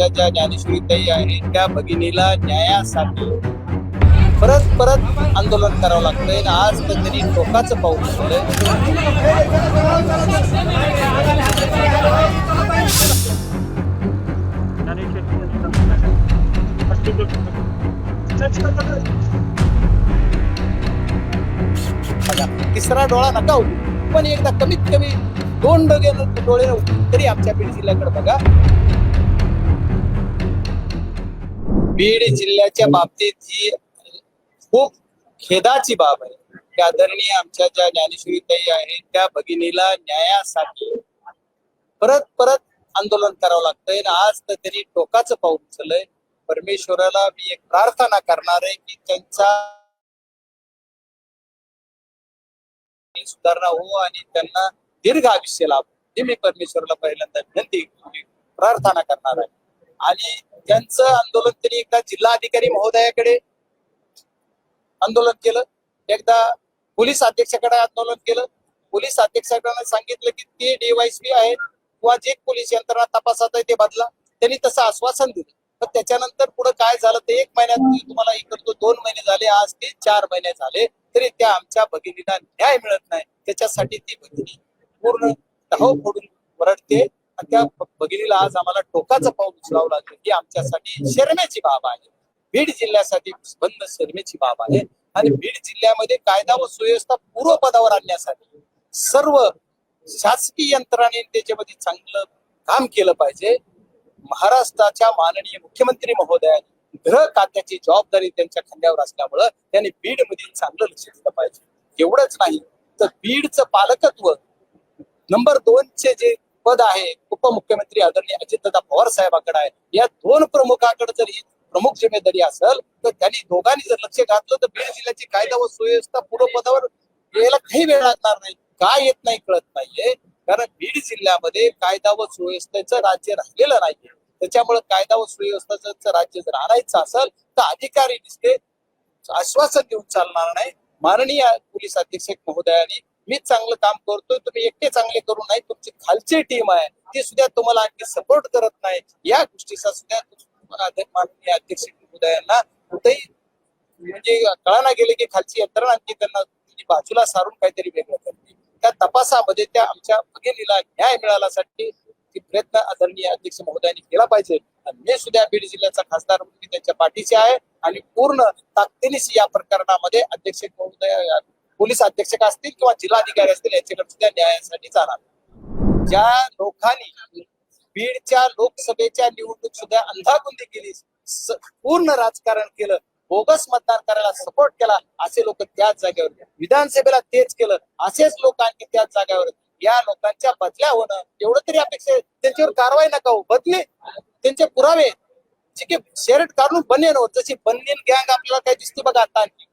आमच्या ज्या ज्ञानेश्वरीताई आहेत त्या भगिनीला न्यायासाठी परत परत आंदोलन करावं लागतंय. आज तर तरी टोकाचं पाऊल तिसरा डोळा नका पण एकदा कमीत कमी दोन डोळे डोळे तरी आमच्या पिढीला जिल्ह्याकडे बघा. बीड जिल्ह्याच्या बाबतीत ही खूप खेदाची बाब आहे. की आदरणीय आमच्या ज्या ज्ञानेश्वरीताई आहेत त्या भगिनीला न्यायासाठी परत परत आंदोलन करावं लागतंय आणि आज तर तरी टोकाचं पाऊल उचललंय. परमेश्वराला मी एक प्रार्थना करणार आहे की त्यांचा सुधारणा हो आणि त्यांना दीर्घ आयुष्य लाभ हो. हे. मी परमेश्वराला पहिल्यांदा विनंती प्रार्थना करणार आहे. आणि त्यांचं आंदोलन त्यांनी एकदा जिल्हाधिकारी महोदयाकडे आंदोलन केलं. एकदा पोलीस अध्यक्षाकडे आंदोलन केलं. पोलीस अध्यक्षाकडे सांगितलं की ते डीवायसपी आहेत किंवा जे पोलीस यंत्रणा तपासात आहे ते बदला. त्यांनी तसं आश्वासन दिलं. पण त्याच्यानंतर पुढे काय झालं ते एक महिन्यात मी तुम्हाला हे करतो. दोन महिने झाले आज ते चार महिने झाले. तरी त्या आमच्या भगिनीला न्याय मिळत नाही. त्याच्यासाठी ती भगिनी पूर्ण धाव फोडून वरडते. त्या भगिनीला आज आम्हाला टोकाचं पाऊल उचलावं लागलं. ही आमच्यासाठी शरमेची बाब आहे. बीड जिल्ह्यासाठी बंद शरमेची बाब आहे. आणि बीड जिल्ह्यामध्ये कायदा व सुव्यवस्था पूर्वपदावर आणण्यासाठी सर्व शासकीय यंत्राने त्याच्यामध्ये चांगलं काम केलं पाहिजे. महाराष्ट्राच्या माननीय मुख्यमंत्री महोदयांनी गृह खात्याची जबाबदारी त्यांच्या खांद्यावर असल्यामुळं त्यांनी बीड मधील चांगलं लक्ष दिलं पाहिजे. एवढंच नाही तर बीडचं पालकत्व नंबर दोनचे जे पद आहे. उपमुख्यमंत्री आदरणीय अजितदादा पवार साहेबांकडे आहे. या दोन प्रमुखाकडे जर ही प्रमुख जिम्मेदारी असेल तर त्यांनी दोघांनी जर लक्ष घातलं तर बीड जिल्ह्याची कायदा व सुव्यवस्था पूर्वपदावर यायला काही वेळ लागणार नाही. काय येत नाही कळत नाहीये. कारण बीड जिल्ह्यामध्ये कायदा व सुव्यवस्थेचं राज्य राहिलेलं नाहीये. त्याच्यामुळे कायदा व सुव्यवस्थेचं राज्य जर आणायचं असेल तर अधिकारी दिसते आश्वासन देऊन चालणार नाही. माननीय पोलीस अधीक्षक महोदयांनी मी चांगलं काम करतोय तुम्ही एकटे चांगले करू नाही तुमची खालची टीम आहे ती सुद्धा तुम्हाला आणखी सपोर्ट करत नाही. या गोष्टीचा सुद्धा माननीय अध्यक्ष महोदयांना कुठेही म्हणजे कळाना गेले की खालची यंत्रणा आणखी त्यांना बाजूला सारून काहीतरी वेगळं करते. त्या तपासामध्ये त्या आमच्या भगिनीला न्याय मिळाल्यासाठी प्रयत्न आदरणीय अध्यक्ष महोदयांनी केला पाहिजे. आणि मी सुद्धा बीड जिल्ह्याचा खासदार म्हणून मी त्यांच्या पाठीशी आहे. आणि पूर्ण ताकदीनिशी या प्रकरणामध्ये अध्यक्ष पोलीस अधीक्षक असतील किंवा जिल्हाधिकारी असतील याच्याकडे सुद्धा न्यायासाठी जाणार. ज्या लोकांनी बीडच्या लोकसभेच्या निवडणूक सुद्धा अंधाधुंदी केली पूर्ण राजकारण केलं बोगस मतदान करायला सपोर्ट केला असे लोक त्याच जागेवर. विधानसभेला तेच केलं असेच लोक आणखी त्याच जागेवर. या लोकांच्या बदल्या होणं एवढं तरी अपेक्षा त्यांच्यावर कारवाई नका हो बदले त्यांचे पुरावे जे की शेरट काढून बनेन होत जशी बनियन गँग आपल्याला काय दिसते बघा आता. आणखी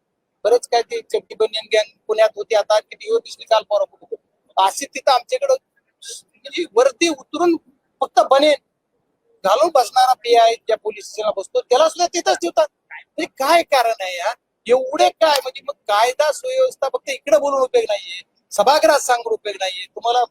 बरेच काय ते चड्डी बनियन गँग पुण्यात होती आता. आणखी दिसली काल परवा अशी तिथं आमच्याकडं म्हणजे वरती उतरून फक्त बनेन. घालून बसणारा पी आय ज्या पोलीस स्टेशनला बसतो. त्याला सुद्धा तिथंच ठेवतात. हे काय कारण आहे यार? एवढे काय? म्हणजे मग कायदा सुव्यवस्था फक्त इकडे बोलून उपयोग नाहीये. सभागृहात सांगून उपयोग नाहीये. तुम्हाला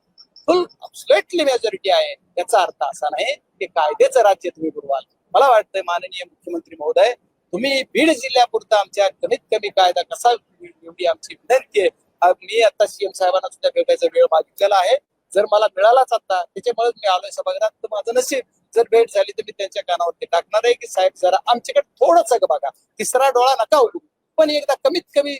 फुल स्लेटली मेजॉरिटी आहे. याचा अर्थ असा नाही. हे कायद्याचं राज्य तुम्ही बुडवाल. मला वाटतंय माननीय मुख्यमंत्री महोदय तुम्ही बीड जिल्ह्यापुरता आमच्या कमीत कमी कायदा कसा एवढी आमची विनंती आहे. मी आता सीएम साहेबांना सुद्धा भेटायचा वेळ मागितलेला आहे. जर मला मिळालाच आता त्याच्यामुळे मी आलोय सभागृहात. तर माझं नशीब जर भेट झाली तर मी त्यांच्या कानावरती टाकणार आहे की साहेब जरा आमच्याकडे थोडंसं बघा. तिसरा डोळा नका उघडू पण एकदा कमीत कमी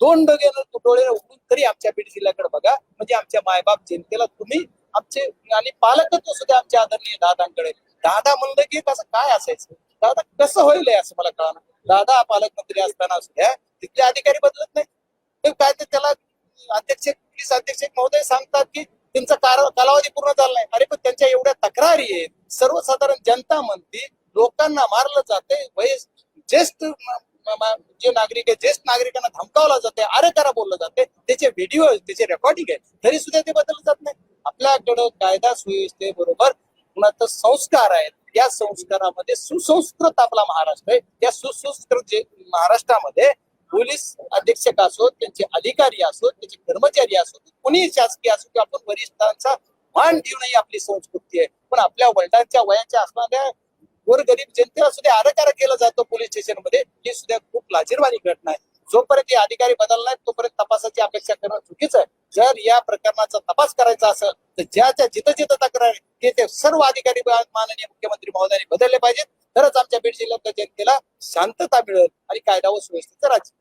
दोन डोळे डोळे उघडून तरी आमच्या बीड जिल्ह्याकडे बघा. म्हणजे आमच्या मायबाप जनतेला तुम्ही आमचे आणि पालकत्व सुद्धा आमच्या आदरणीय दादांकडे. दादा म्हणलं की कसं काय असायचं? दादा कसं होईल असं मला कळणार दादा पालकमंत्री असताना सुद्धा तिथले अधिकारी बदलत नाही काय ते त्याला अध्यक्ष पोलीस अध्यक्ष महोदय सांगतात की त्यांचा कार- कालावधी पूर्ण झाला नाही. अरे पण त्यांच्या एवढ्या तक्रारी आहेत. सर्वसाधारण जनता म्हणते लोकांना मारलं जाते वयस ज्येष्ठ जे नागरिक आहे ज्येष्ठ नागरिकांना धमकावलं जाते अरे करा बोललं जाते त्याचे व्हिडिओ त्याचे रेकॉर्डिंग आहे तरी सुद्धा ते बदललं जात नाही आपल्याकडं कायदा सुव्यवस्थेबरोबर कुणाचं संस्कार आहेत या संस्कारामध्ये सुसंस्कृत आपला महाराष्ट्र आहे. त्या सुसंस्कृत महाराष्ट्रामध्ये पोलीस अधीक्षक असोत त्यांचे अधिकारी असो त्यांचे कर्मचारी असो कुणी शासकीय असो किंवा आपण वरिष्ठांचा मान देऊनही आपली संस्कृती आहे. पण आपल्या वडिलांच्या वयाच्या असणाऱ्या गोरगरीब जनतेला सुद्धा आरकार केलं जातं पोलीस स्टेशनमध्ये ही सुद्धा खूप लाजीरवाणी घटना आहे. जोपर्यंत हे अधिकारी बदलणार तोपर्यंत तपासाची अपेक्षा करणं चुकीचं आहे. जर या प्रकरणाचा तपास करायचा असेल तर ज्या ज्या जिथं जिथं तक्रार ते ते सर्व अधिकारी माननीय मुख्यमंत्री महोदयांनी बदलले पाहिजेत. तरच आमच्या बीड जिल्ह्यातल्या जनतेला शांतता मिळेल आणि कायदा व सुव्यवस्थेचं राज्य.